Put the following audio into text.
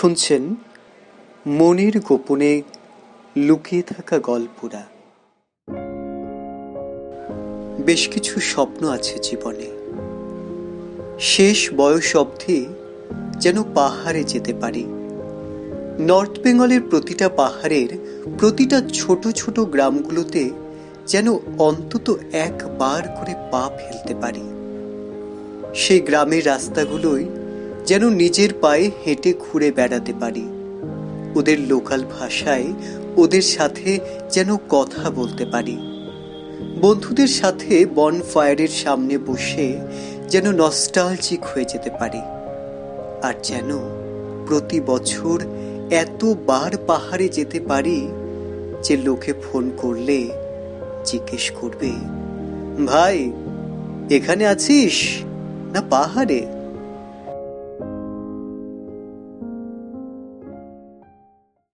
শুনছেন মনের গোপনে লুকিয়ে থাকা গল্পরা বেশ কিছু স্বপ্ন আছে জীবনে। শেষ বয়স অবধি যেন পাহাড়ে যেতে পারি। নর্থ বেঙ্গলের প্রতিটা পাহাড়ের প্রতিটা ছোট ছোট গ্রামগুলোতে যেন অন্তত একবার করে পা ফেলতে পারি। সেই গ্রামের রাস্তাগুলোই যেন নিজের পায়ে হেঁটে ঘুরে বেড়াতে পারি। ওদের লোকাল ভাষায় ওদের সাথে যেন কথা বলতে পারি। বন্ধুদের সাথে বন ফায়ারের সামনে বসে যেন নস্টালজিক হয়ে যেতে পারি। আর যেন প্রতি বছর এতবার পাহাড়ে যেতে পারি যে লোকে ফোন করলে জিজ্ঞেস করবে, ভাই, এখানে আছিস? না পাহাড়ে?